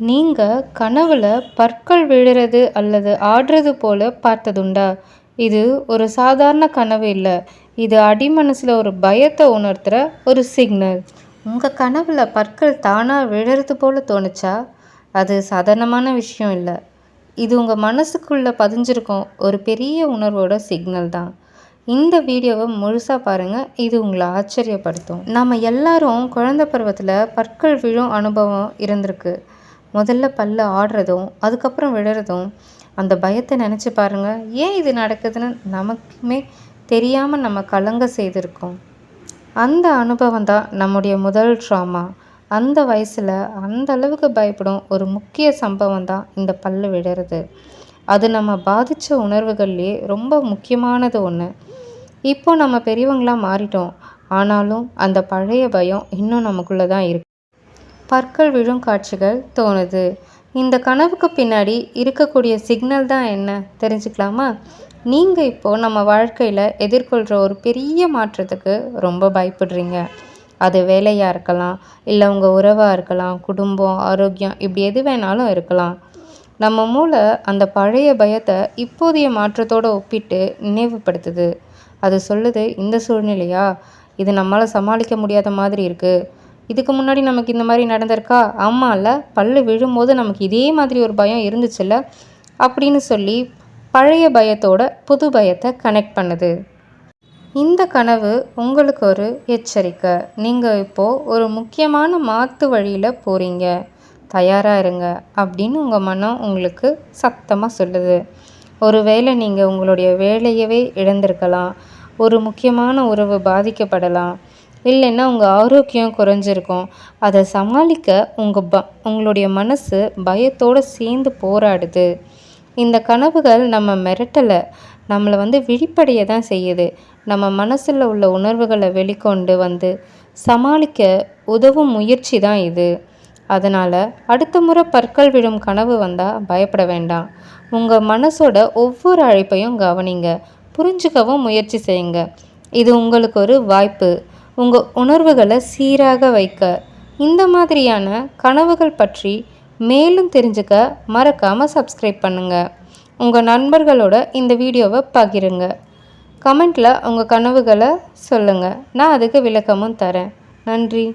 நீங்கள் கனவுல பற்கள் விழுறது அல்லது ஆடுறது போல பார்த்ததுண்டா? இது ஒரு சாதாரண கனவு இல்லை. இது அடிமனசில் ஒரு பயத்தை உணர்த்துகிற ஒரு சிக்னல் உங்கள் கனவுல பற்கள் தானாக விழுறது போல தோணுச்சா? அது சாதாரணமான விஷயம் இல்லை. இது உங்கள் மனசுக்குள்ளே பதிஞ்சிருக்கும் ஒரு பெரிய உணர்வோட சிக்னல் தான். இந்த வீடியோவை முழுசாக பாருங்கள் இது உங்களை ஆச்சரியப்படுத்தும். நம்ம எல்லாரும் குழந்தை பருவத்தில் பற்கள் விழும் அனுபவம் இருந்திருக்கு. முதல்ல பல்ல ஆடுறதும் அதுக்கப்புறம் விழுறதும் அந்த பயத்தை நினச்சி பாருங்கள் ஏன் இது நடக்குதுன்னு நமக்குமே தெரியாமல் நம்ம கலங்க செய்திருக்கோம். அந்த அனுபவம் தான் நம்முடைய முதல் ட்ராமா அந்த வயசில் அந்த அளவுக்கு பயப்படும் ஒரு முக்கிய சம்பவம் தான் இந்த பல்லு விடுறது அது நம்ம பாதித்த உணர்வுகள்லேயே ரொம்ப முக்கியமானது ஒன்று இப்போ நம்ம பெரியவங்களாக மாறிட்டோம். ஆனாலும் அந்த பழைய பயம் இன்னும் நமக்குள்ளே தான் இருக்குது பற்கள் விழும் காட்சிகள் தோணுது. இந்த கனவுக்கு பின்னாடி இருக்கக்கூடிய சிக்னல் தான் என்ன? தெரிஞ்சுக்கலாமா? நீங்கள் இப்போது நம்ம வாழ்க்கையில் எதிர்கொள்கிற ஒரு பெரிய மாற்றத்துக்கு ரொம்ப பயப்படுறீங்க. அது வேலையாக இருக்கலாம் இல்லை உங்கள் உறவாக இருக்கலாம் குடும்பம் ஆரோக்கியம் இப்படி எது வேணாலும் இருக்கலாம். நம்ம மூளை அந்த பழைய பயத்தை இப்போதைய மாற்றத்தோடு ஒப்பிட்டு நினைவுபடுத்துது. அது சொல்லுது இந்த சூழ்நிலையா? இது நம்மளால் சமாளிக்க முடியாத மாதிரி இருக்குது இதுக்கு முன்னாடி நமக்கு இந்த மாதிரி நடந்திருக்கா? ஆமாம்ல பல்லு விழும்போது நமக்கு இதே மாதிரி ஒரு பயம் இருந்துச்சுல்ல? அப்படின்னு சொல்லி பழைய பயத்தோட புது பயத்தை கனெக்ட் பண்ணுது. இந்த கனவு உங்களுக்கு ஒரு எச்சரிக்கை. நீங்கள் இப்போது ஒரு முக்கியமான மாற்று வழியில் போகிறீங்க தயாராக இருங்க அப்படின்னு உங்கள் மனம் உங்களுக்கு சத்தமாக சொல்லுது. ஒருவேளை நீங்கள் உங்களுடைய வேலையவே இழந்திருக்கலாம். ஒரு முக்கியமான உறவு பாதிக்கப்படலாம். இல்லைன்னா உங்கள் ஆரோக்கியம் குறைஞ்சிருக்கும். அதை சமாளிக்க உங்கள் ப உங்களுடைய மனசு பயத்தோடு சேர்ந்து போராடுது. இந்த கனவுகள் நம்ம மிரட்டலை நம்மளை வந்து விழிப்படைய தான் செய்யுது. நம்ம மனசில் உள்ள உணர்வுகளை வெளிக்கொண்டு வந்து சமாளிக்க உதவும் முயற்சி தான் இது. அதனால் அடுத்த முறை பற்கள் விழும் கனவு வந்தால் பயப்பட வேண்டாம். உங்கள் மனசோட ஒவ்வொரு அழைப்பையும் கவனிங்க. புரிஞ்சுக்கவும் முயற்சி செய்யுங்க. இது உங்களுக்கு ஒரு வாய்ப்பு. உங்கள் உணர்வுகளை சீராக வைக்க. இந்த மாதிரியான கனவுகள் பற்றி மேலும் தெரிஞ்சுக்க மறக்காமல் சப்ஸ்கிரைப் பண்ணுங்கள் உங்கள் நண்பர்களோட இந்த வீடியோவை பகிருங்க. கமெண்ட்டில் உங்கள் கனவுகளை சொல்லுங்கள் நான் அதுக்கு விளக்கமும் தரேன். நன்றி.